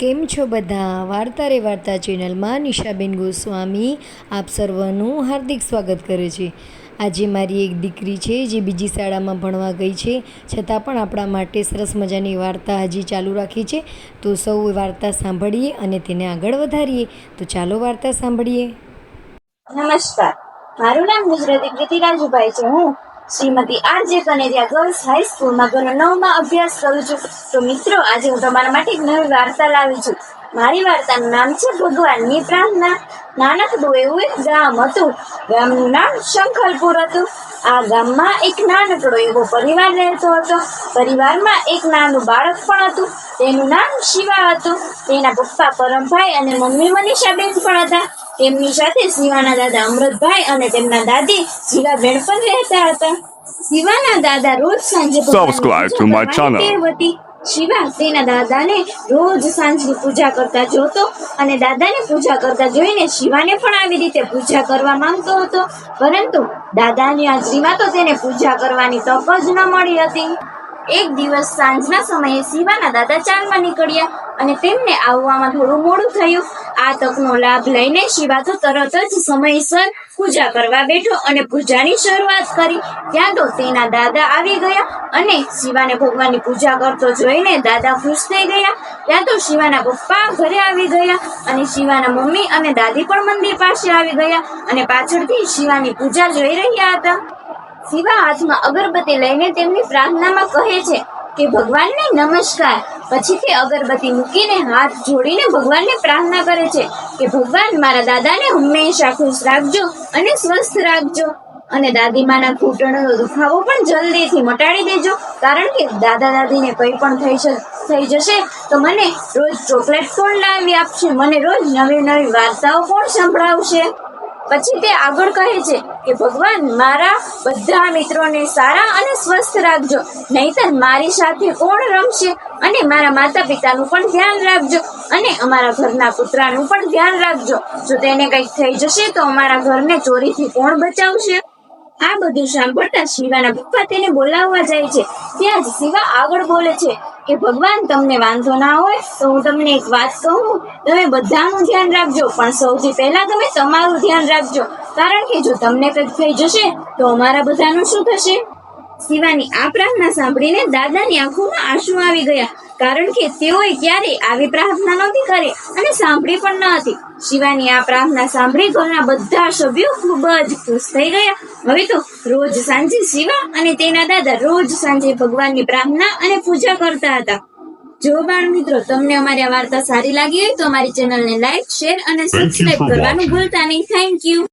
કેમ છો બધા? વાર્તા રે વાર્તા ચેનલમાં નિશાબેન ગોસ્વામી. આપ સર્વનું હાર્દિક સ્વાગત કરે છે. આજે મારી એક દીકરી છે, જે બીજી શાળામાં ભણવા ગઈ છે. છતાં પણ આપણા માટે સરસ મજાની વાર્તા હજી ચાલુ રાખી છે. તો સૌ વાર્તા સાંભળીએ અને તેને આગળ વધારીએ. તો ચાલો વાર્તા સાંભળીએ. નમસ્કાર. મારું નામ ગુજરાતી પ્રીતિ રાજુભાઈ છે હું. શ્રીમતી આર જે કનેરિયા ગર્લ્સ હાઈસ્કૂલમાં ધોરણ નવમાં અભ્યાસ કરું છું. તો મિત્રો, આજે હું તમારા માટે એક નવી વાર્તા લાવી છું. મારી વાર્તાનું નામ છે ભગવાનની પ્રાર્થના. નાનકડું એવું એક ગામ હતું. ગામનું નામ શંખલપુર હતું. આ ગામમાં એક નાનકડો એવો પરિવાર રહેતો હતો. પરિવારમાં એક નાનું બાળક પણ હતું. તેનું નામ શિવા હતું. તેના પપ્પા પરમભાઈ અને મમ્મી મનીષાબેન પણ હતા. તેમની સાથે શિવાના દાદા અમૃતભાઈ અને તેમના દાદી શિવાબેન પણ રહેતા હતા. શિવાના દાદા રોજ સાંજે સબસ્ક્રાઇબ ટુ માય હતી. શિવા તેના દાદાને રોજ સાંજની પૂજા કરતા જોતો અને દાદાને પૂજા કરતા જોઈને શિવાને પણ આવી રીતે પૂજા કરવા માંગતો હતો. પરંતુ દાદાની હાજરીમાં તો તેને પૂજા કરવાની તક જ ન મળી હતી. એક દિવસ સાંજના સમયે શિવાના દાદા ચાલવા નીકળ્યા અને તેમને આવવામાં થોડું મોડું થયું. આ તકનો લાભ લઈને શિવા તરત જ સમયસર પૂજા કરવા બેઠો અને પૂજાની શરૂઆત કરી. ત્યાં તો તેના દાદા આવી ગયા અને શિવાને ભગવાનની પૂજા કરતો જોઈને દાદા ખુશ થઈ ગયા. ત્યાં તો શિવાના પપ્પા ઘરે આવી ગયા અને શિવાના મમ્મી અને દાદી પણ મંદિર પાસે આવી ગયા અને પાછળથી શિવાની પૂજા જોઈ રહ્યા હતા. શિવા હાથમાં અગરબત્તી લઈને તેમની પ્રાર્થનામાં કહે છે કે ભગવાનને નમસ્કાર. પછી તે અગરબત્તી મૂકીને હાથ જોડીને ભગવાનને પ્રાર્થના કરે છે કે ભગવાન મારા દાદાને હંમેશા ખુશ રાખજો અને સ્વસ્થ રાખજો. અને દાદીમાના ઘૂંટણનો દુખાવો પણ જલ્દીથી મટાડી દેજો. કારણ કે દાદા દાદીને કંઈ પણ થઈ થઈ જશે તો મને રોજ ચોકલેટ કોણ લાવી આપશે? મને રોજ નવી નવી વાર્તાઓ કોણ સંભળાવશે? પછી તે આગળ કહે છે કે, ભગવાન, મારા બધા મિત્રોને સારા અને સ્વસ્થ રાખજો. નહીતર મારી સાથે કોણ રમશે? અને મારા માતા પિતાનું પણ ધ્યાન રાખજો. અને અમારા ઘરના કૂતરાનું પણ ધ્યાન રાખજો. જો તેને કંઈક થઈ જશે, તો અમારા ઘરને ચોરીથી કોણ બચાવશે? આ બધું સાંભળતા શિવાના પપ્પા તેને બોલાવવા જાય છે. ત્યાં જ શિવા આગળ બોલે છે કે ભગવાન, તમને વાંધો ના હોય તો હું તમને એક વાત કહું. તમે બધાનું ધ્યાન રાખજો, પણ સૌથી પહેલા તમે તમારું ધ્યાન રાખજો. કારણ કે જો તમને કંઈક થઈ જશે, તો અમારા બધાનું શું થશે? શિવાની આ પ્રાર્થના સાંભળીને દાદાની આંખોમાં આંસુ આવી ગયા. કારણ કે તેઓએ ક્યારેય આવી પ્રાર્થના નહોતી કરી અને સાંભળી પણ ન હતી. શિવાની આ પ્રાર્થના સાંભળી ઘરના બધા સભ્યો ખૂબ જ ખુશ થઈ ગયા. હવે તો રોજ સાંજે શિવા અને તેના દાદા રોજ સાંજે ભગવાનની પ્રાર્થના અને પૂજા કરતા હતા. જો બાળ મિત્રો તમને અમારી આ વાર્તા સારી લાગી હોય તો અમારી ચેનલને લાઈક શેર અને સબસ્ક્રાઇબ કરવાનું ભૂલતા નહીં. Thank you